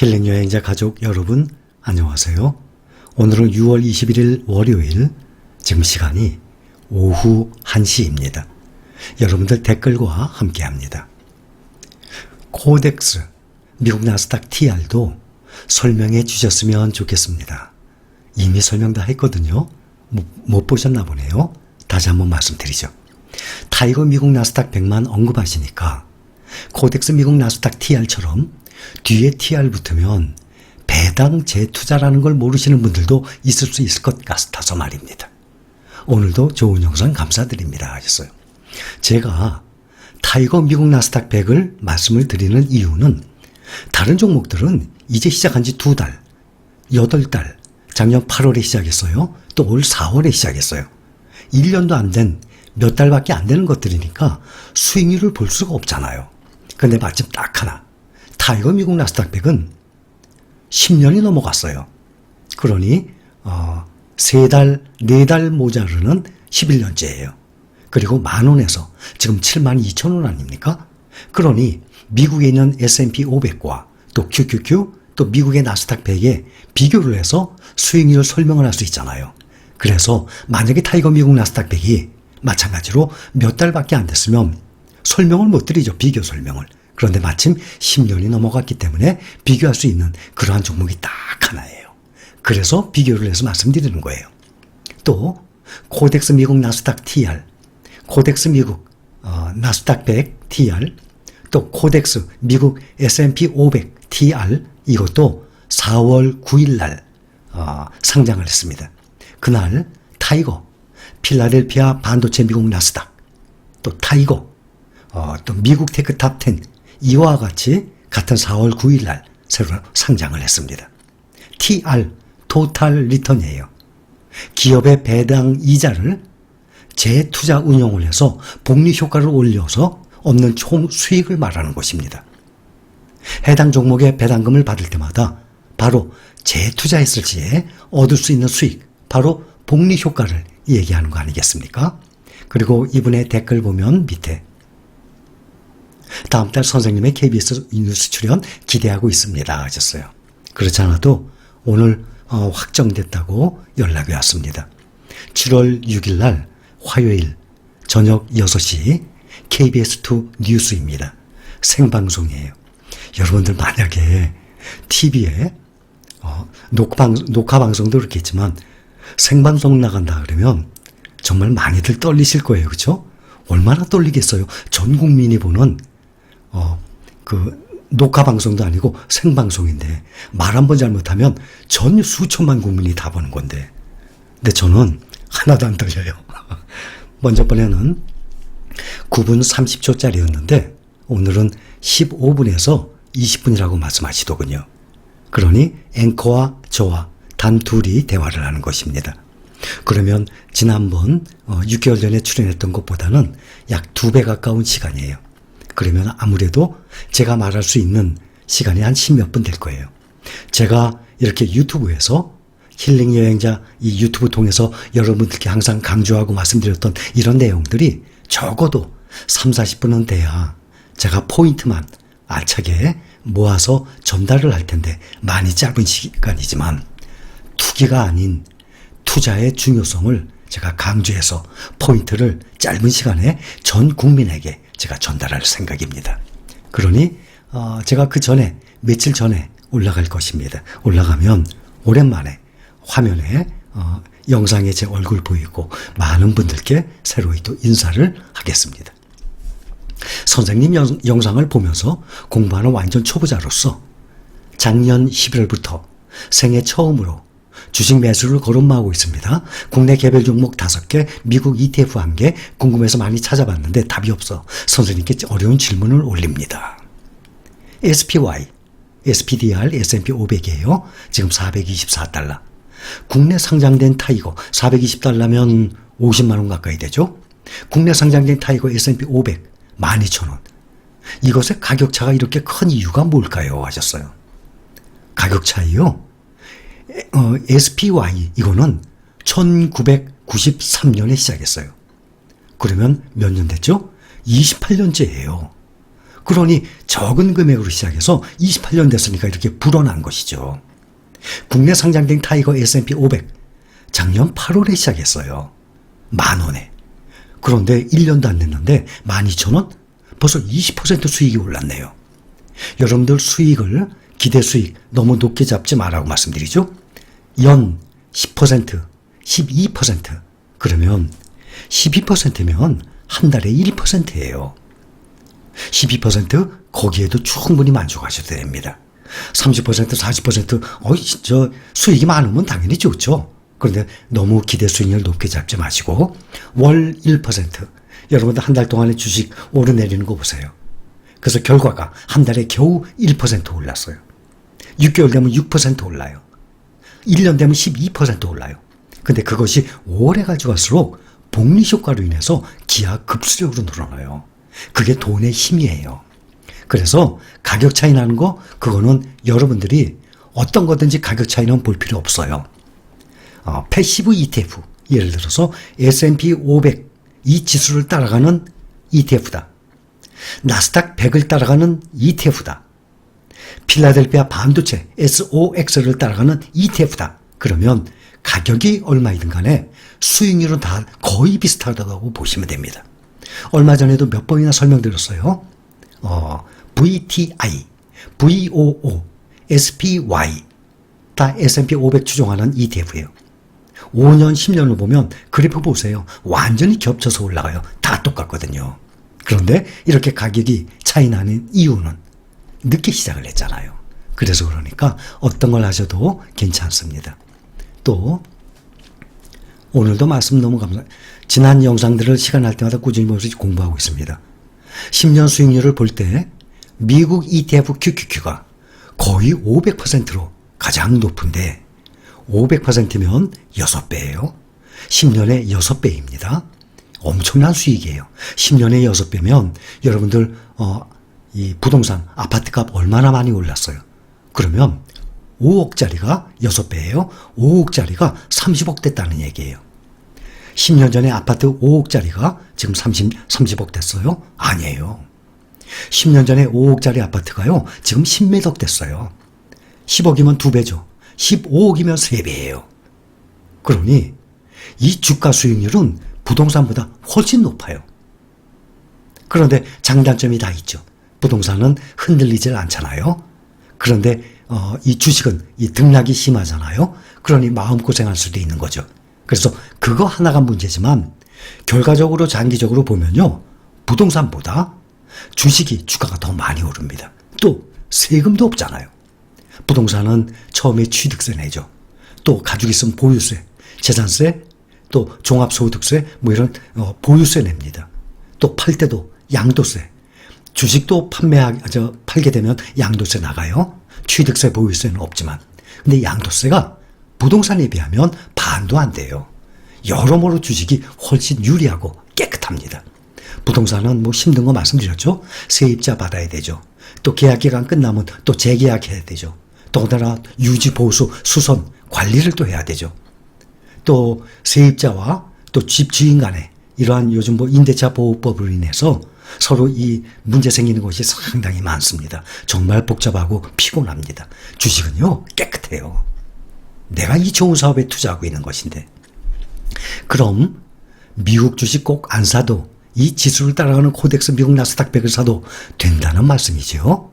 힐링 여행자 가족 여러분 안녕하세요. 오늘은 6월 21일 월요일 지금 시간이 오후 1시입니다. 여러분들 댓글과 함께 합니다. 코덱스 미국 나스닥 TR도 설명해 주셨으면 좋겠습니다. 이미 설명 다 했거든요. 못, 못 보셨나 보네요. 다시 한번 말씀드리죠. 타이거 미국 나스닥 100만 언급하시니까 코덱스 미국 나스닥 TR처럼 뒤에 TR 붙으면 배당 재투자라는 걸 모르시는 분들도 있을 수 있을 것 같아서 말입니다. 오늘도 좋은 영상 감사드립니다 하셨어요. 제가 타이거 미국 나스닥 100을 말씀을 드리는 이유는 다른 종목들은 이제 시작한 지 두 달, 여덟 달, 작년 8월에 시작했어요. 또 올 4월에 시작했어요. 1년도 안 된 몇 달밖에 안 되는 것들이니까 수익률을 볼 수가 없잖아요. 근데 마침 딱 하나. 타이거 미국 나스닥 100은 10년이 넘어갔어요. 그러니 어, 3달, 4달 모자르는 11년째예요. 그리고 만 원에서 지금 7만 2천 원 아닙니까? 그러니 미국에 있는 S&P 500과 또 QQQ 또 미국의 나스닥 100에 비교를 해서 수익률 설명을 할 수 있잖아요. 그래서 만약에 타이거 미국 나스닥 100이 마찬가지로 몇 달밖에 안 됐으면 설명을 못 드리죠. 비교 설명을. 그런데 마침 10년이 넘어갔기 때문에 비교할 수 있는 그러한 종목이 딱 하나예요. 그래서 비교를 해서 말씀드리는 거예요. 또 코덱스 미국 나스닥 TR, 코덱스 미국 어, 나스닥 100 TR, 또 코덱스 미국 S&P 500 TR 이것도 4월 9일 날 어, 상장을 했습니다. 그날 타이거, 필라델피아 반도체 미국 나스닥, 또 타이거, 어, 또 미국 테크 탑10 이와 같이 같은 4월 9일 날 새로 상장을 했습니다. TR, 토탈 리턴이에요. 기업의 배당 이자를 재투자 운용을 해서 복리 효과를 올려서 얻는 총 수익을 말하는 것입니다. 해당 종목의 배당금을 받을 때마다 바로 재투자했을 시에 얻을 수 있는 수익, 바로 복리 효과를 얘기하는 거 아니겠습니까? 그리고 이분의 댓글 보면 밑에 다음 달 선생님의 KBS 뉴스 출연 기대하고 있습니다 하셨어요. 그렇지 않아도 오늘 어, 확정됐다고 연락이 왔습니다. 7월 6일 날 화요일 저녁 6시 KBS2 뉴스입니다. 생방송이에요. 여러분들 만약에 TV에 어, 녹방, 녹화 방송도 그렇겠지만 생방송 나간다 그러면 정말 많이들 떨리실 거예요. 그렇죠? 얼마나 떨리겠어요. 전 국민이 보는 어, 그 녹화 방송도 아니고 생방송인데 말 한 번 잘못하면 전 수천만 국민이 다 보는 건데. 근데 저는 하나도 안 떨려요. 먼저 번에는 9분 30초짜리였는데 오늘은 15분에서 20분이라고 말씀하시더군요. 그러니 앵커와 저와 단 둘이 대화를 하는 것입니다. 그러면 지난번 6개월 어, 전에 출연했던 것보다는 약 두 배 가까운 시간이에요. 그러면 아무래도 제가 말할 수 있는 시간이 한 십몇 분 될 거예요. 제가 이렇게 유튜브에서 힐링 여행자 이 유튜브 통해서 여러분들께 항상 강조하고 말씀드렸던 이런 내용들이 적어도 3, 40분은 돼야 제가 포인트만 알차게 모아서 전달을 할 텐데 많이 짧은 시간이지만 투기가 아닌 투자의 중요성을 제가 강조해서 포인트를 짧은 시간에 전 국민에게 제가 전달할 생각입니다. 그러니 어, 제가 그 전에 며칠 전에 올라갈 것입니다. 올라가면 오랜만에 화면에 어, 영상에 제 얼굴 보이고 많은 분들께 새로이 또 인사를 하겠습니다. 선생님 영, 영상을 보면서 공부하는 완전 초보자로서 작년 11월부터 생애 처음으로 주식 매수를 거듭마하고 있습니다. 국내 개별 종목 5개, 미국 ETF 1개 궁금해서 많이 찾아봤는데 답이 없어 선생님께 어려운 질문을 올립니다. SPY, SPDR, S&P 500이에요. 지금 424달러. 국내 상장된 타이거 420달러면 50만 원 가까이 되죠. 국내 상장된 타이거 S&P 500 12,000원. 이것의 가격 차가 이렇게 큰 이유가 뭘까요? 하셨어요. 가격 차이요? 어, SPY 이거는 1993년에 시작했어요. 그러면 몇 년 됐죠? 28년째예요. 그러니 적은 금액으로 시작해서 28년 됐으니까 이렇게 불어난 것이죠. 국내 상장된 타이거 S&P 500 작년 8월에 시작했어요. 만 원에. 그런데 1년도 안 됐는데 12,000원? 벌써 20% 수익이 올랐네요. 여러분들 수익을 기대 수익 너무 높게 잡지 말라고 말씀드리죠. 연 10%, 12% 그러면 12%면 한 달에 1%예요. 12% 거기에도 충분히 만족하셔도 됩니다. 30% 40% 어이 저 수익이 많으면 당연히 좋죠. 그런데 너무 기대 수익률 높게 잡지 마시고 월 1% 여러분들 한 달 동안에 주식 오르내리는 거 보세요. 그래서 결과가 한 달에 겨우 1% 올랐어요. 6개월 되면 6% 올라요. 1년 되면 12% 올라요. 근데 그것이 오래 가져갈수록 복리 효과로 인해서 기하 급수적으로 늘어나요. 그게 돈의 힘이에요. 그래서 가격 차이 나는 거 그거는 여러분들이 어떤 거든지 가격 차이는 볼 필요 없어요. 어, 패시브 ETF 예를 들어서 S&P 500 이 지수를 따라가는 ETF다. 나스닥 100을 따라가는 ETF다. 필라델피아 반도체 SOX를 따라가는 ETF다. 그러면 가격이 얼마이든 간에 수익률은 다 거의 비슷하다고 보시면 됩니다. 얼마 전에도 몇 번이나 설명드렸어요. 어, VTI, VOO, SPY 다 S&P 500 추종하는 ETF예요. 5년, 10년을 보면 그래프 보세요. 완전히 겹쳐서 올라가요. 다 똑같거든요. 그런데 이렇게 가격이 차이 나는 이유는 늦게 시작을 했잖아요. 그래서 그러니까 어떤 걸 하셔도 괜찮습니다. 또 오늘도 말씀 너무 감사합니다. 지난 영상들을 시간 날 때마다 꾸준히 보면서 공부하고 있습니다. 10년 수익률을 볼 때 미국 ETF QQQ가 거의 500%로 가장 높은데 500%면 6배예요. 10년에 6배입니다. 엄청난 수익이에요. 10년에 6배면 여러분들 어, 이 부동산 아파트 값 얼마나 많이 올랐어요. 그러면 5억짜리가 6배예요. 5억짜리가 30억 됐다는 얘기예요. 10년 전에 아파트 5억짜리가 지금 30, 30억 됐어요? 아니에요. 10년 전에 5억짜리 아파트가요, 지금 10매덕 됐어요. 10억이면 2배죠. 15억이면 3배예요. 그러니 이 주가 수익률은 부동산보다 훨씬 높아요. 그런데 장단점이 다 있죠. 부동산은 흔들리질 않잖아요. 그런데 어, 이 주식은 이 등락이 심하잖아요. 그러니 마음고생할 수도 있는 거죠. 그래서 그거 하나가 문제지만 결과적으로 장기적으로 보면요. 부동산보다 주식이 주가가 더 많이 오릅니다. 또 세금도 없잖아요. 부동산은 처음에 취득세 내죠. 또 가지고 있으면 보유세, 재산세, 또 종합소득세 뭐 이런 어, 보유세 냅니다. 또 팔 때도 양도세. 주식도 판매하 저 팔게 되면 양도세 나가요. 취득세, 보유세는 없지만. 근데 양도세가 부동산에 비하면 반도 안 돼요. 여러모로 주식이 훨씬 유리하고 깨끗합니다. 부동산은 뭐 힘든 거 말씀드렸죠? 세입자 받아야 되죠. 또 계약 기간 끝나면 또 재계약해야 되죠. 더더나 유지 보수 수선 관리를 또 해야 되죠. 또 세입자와 또 집 주인 간에 이러한 요즘 뭐 임대차 보호법으로 인해서 서로 이 문제 생기는 것이 상당히 많습니다. 정말 복잡하고 피곤합니다. 주식은요 깨끗해요. 내가 이 좋은 사업에 투자하고 있는 것인데. 그럼 미국 주식 꼭 안 사도 이 지수를 따라가는 코덱스 미국 나스닥 100을 사도 된다는 말씀이죠.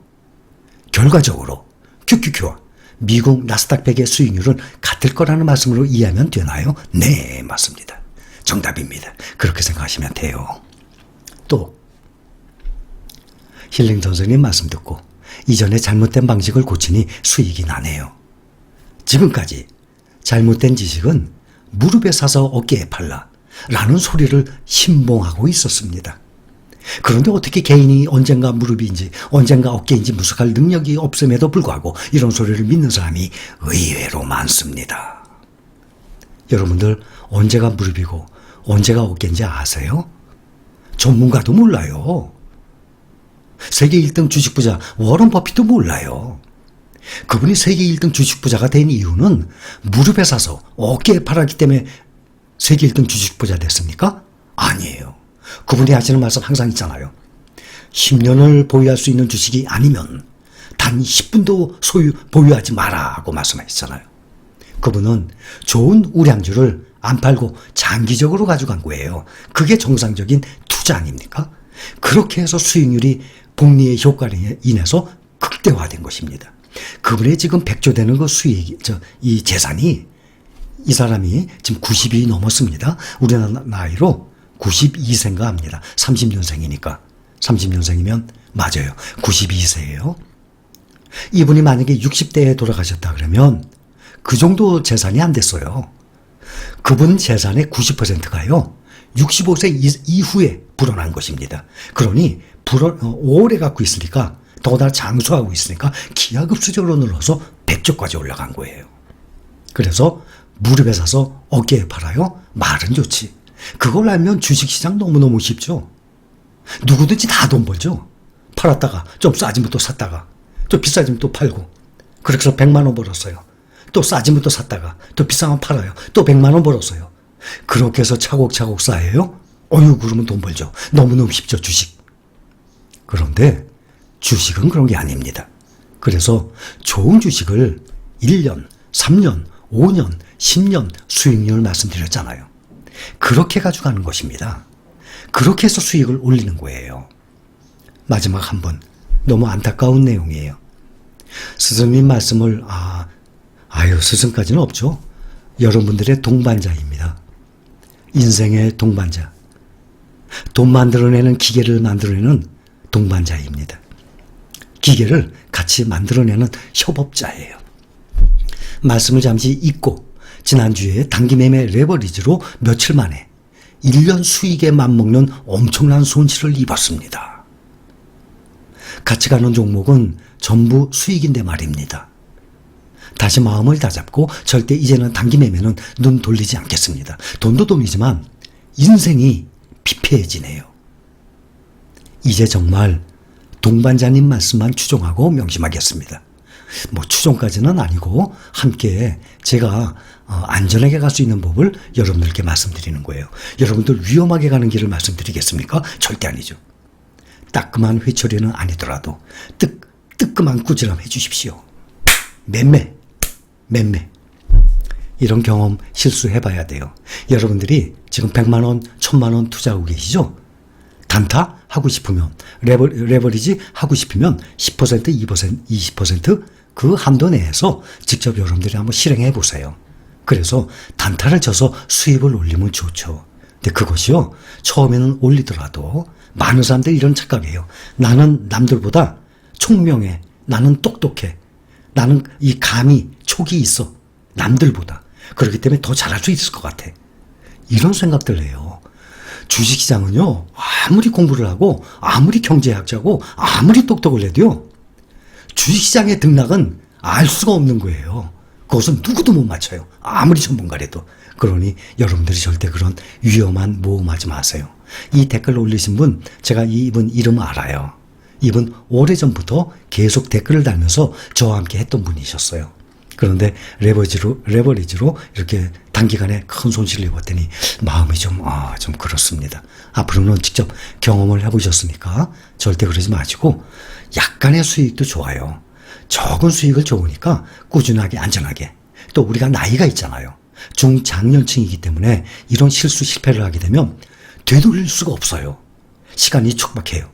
결과적으로 QQQ와 미국 나스닥 100의 수익률은 같을 거라는 말씀으로 이해하면 되나요? 네, 맞습니다. 정답입니다. 그렇게 생각하시면 돼요. 또 힐링 선생님 말씀 듣고 이전에 잘못된 방식을 고치니 수익이 나네요. 지금까지 잘못된 지식은 무릎에 사서 어깨에 팔라 라는 소리를 신봉하고 있었습니다. 그런데 어떻게 개인이 언젠가 무릎인지 언젠가 어깨인지 무속할 능력이 없음에도 불구하고 이런 소리를 믿는 사람이 의외로 많습니다. 여러분들 언제가 무릎이고 언제가 어깨인지 아세요? 전문가도 몰라요. 세계 1등 주식 부자 워런 버핏도 몰라요. 그분이 세계 1등 주식 부자가 된 이유는 무릎에 사서 어깨에 팔았기 때문에 세계 1등 주식 부자 됐습니까? 아니에요. 그분이 하시는 말씀 항상 있잖아요. 10년을 보유할 수 있는 주식이 아니면 단 10분도 소유, 보유하지 마라고 말씀하셨잖아요. 그분은 좋은 우량주를 안 팔고 장기적으로 가져간 거예요. 그게 정상적인 투자 아닙니까? 그렇게 해서 수익률이 복리의 효과로 인해서 극대화된 것입니다. 그분의 지금 100조 되는 그 수익, 저, 이 재산이 이 사람이 지금 90이 넘었습니다. 우리나라 나이로 92세인가 합니다. 30년생이니까. 30년생이면 맞아요. 92세예요. 이분이 만약에 60대에 돌아가셨다 그러면 그 정도 재산이 안 됐어요. 그분 재산의 90%가요. 65세 이후에 불어난 것입니다. 그러니 불어, 어, 오래 갖고 있으니까 더더나 장수하고 있으니까 기하급수적으로 늘어서 100조까지 올라간 거예요. 그래서 무릎에 사서 어깨에 팔아요? 말은 좋지. 그걸 알면 주식시장 너무너무 쉽죠. 누구든지 다 돈 벌죠. 팔았다가 좀 싸지면 또 샀다가 또 비싸지면 또 팔고 그렇게 해서 100만 원 벌었어요. 또 싸지면 또 샀다가 또 비싸면 팔아요. 또 100만 원 벌었어요. 그렇게 해서 차곡차곡 쌓여요. 어유 그러면 돈 벌죠. 너무너무 쉽죠 주식. 그런데 주식은 그런 게 아닙니다. 그래서 좋은 주식을 1년, 3년, 5년, 10년 수익률 말씀드렸잖아요. 그렇게 가져가는 것입니다. 그렇게 해서 수익을 올리는 거예요. 마지막 한 번. 너무 안타까운 내용이에요. 스승님 말씀을, 아, 아유, 스승까지는 없죠. 여러분들의 동반자입니다. 인생의 동반자. 돈 만들어내는 기계를 만들어내는 동반자입니다. 기계를 같이 만들어내는 협업자예요. 말씀을 잠시 잊고 지난주에 단기매매 레버리지로 며칠 만에 1년 수익에 맞먹는 엄청난 손실을 입었습니다. 같이 가는 종목은 전부 수익인데 말입니다. 다시 마음을 다잡고 절대 이제는 단기 매매는 눈 돌리지 않겠습니다. 돈도 돈이지만 인생이 피폐해지네요. 이제 정말 동반자님 말씀만 추종하고 명심하겠습니다. 뭐 추종까지는 아니고 함께 제가 어, 안전하게 갈 수 있는 법을 여러분들께 말씀드리는 거예요. 여러분들 위험하게 가는 길을 말씀드리겠습니까? 절대 아니죠. 따끔한 회초리는 아니더라도 뜨, 뜨끔한 꾸지람 해주십시오. 맴매, 맴매. 이런 경험 실수해 봐야 돼요. 여러분들이 지금 100만 원, 1000만 원 투자하고 계시죠? 단타 하고 싶으면, 레버, 레버리지 하고 싶으면 10%, 2%, 20%그 한도 내에서 직접 여러분들이 한번 실행해 보세요. 그래서 단타를 쳐서 수입을 올리면 좋죠. 근데 그것이요, 처음에는 올리더라도 많은 사람들이 이런 착각이에요. 나는 남들보다 총명해. 나는 똑똑해. 나는 이 감이, 촉이 있어. 남들보다. 그렇기 때문에 더 잘할 수 있을 것 같아. 이런 생각들 해요. 주식시장은요, 아무리 공부를 하고, 아무리 경제학자고, 아무리 똑똑을 해도요, 주식시장의 등락은 알 수가 없는 거예요. 그것은 누구도 못 맞춰요. 아무리 전문가래도. 그러니 여러분들이 절대 그런 위험한 모험하지 마세요. 이 댓글 올리신 분, 제가 이분 이름 알아요. 이분 오래전부터 계속 댓글을 달면서 저와 함께 했던 분이셨어요. 그런데 레버리지로, 레버리지로 이렇게 단기간에 큰 손실을 입었더니 마음이 좀, 아, 좀 그렇습니다. 앞으로는 직접 경험을 해보셨으니까 절대 그러지 마시고 약간의 수익도 좋아요. 적은 수익을 좋으니까 꾸준하게 안전하게 또 우리가 나이가 있잖아요. 중장년층이기 때문에 이런 실수 실패를 하게 되면 되돌릴 수가 없어요. 시간이 촉박해요.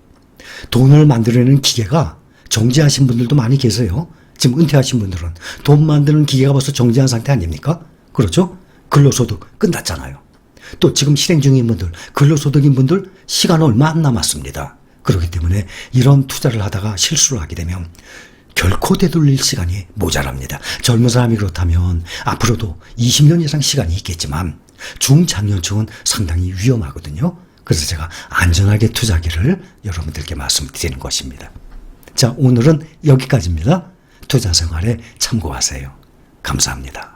돈을 만들어내는 기계가 정지하신 분들도 많이 계세요. 지금 은퇴하신 분들은 돈 만드는 기계가 벌써 정지한 상태 아닙니까? 그렇죠? 근로소득 끝났잖아요. 또 지금 실행 중인 분들, 근로소득인 분들 시간 얼마 안 남았습니다. 그렇기 때문에 이런 투자를 하다가 실수를 하게 되면 결코 되돌릴 시간이 모자랍니다. 젊은 사람이 그렇다면 앞으로도 20년 이상 시간이 있겠지만 중장년층은 상당히 위험하거든요. 그래서 제가 안전하게 투자기를 여러분들께 말씀드리는 것입니다. 자, 오늘은 여기까지입니다. 투자 생활에 참고하세요. 감사합니다.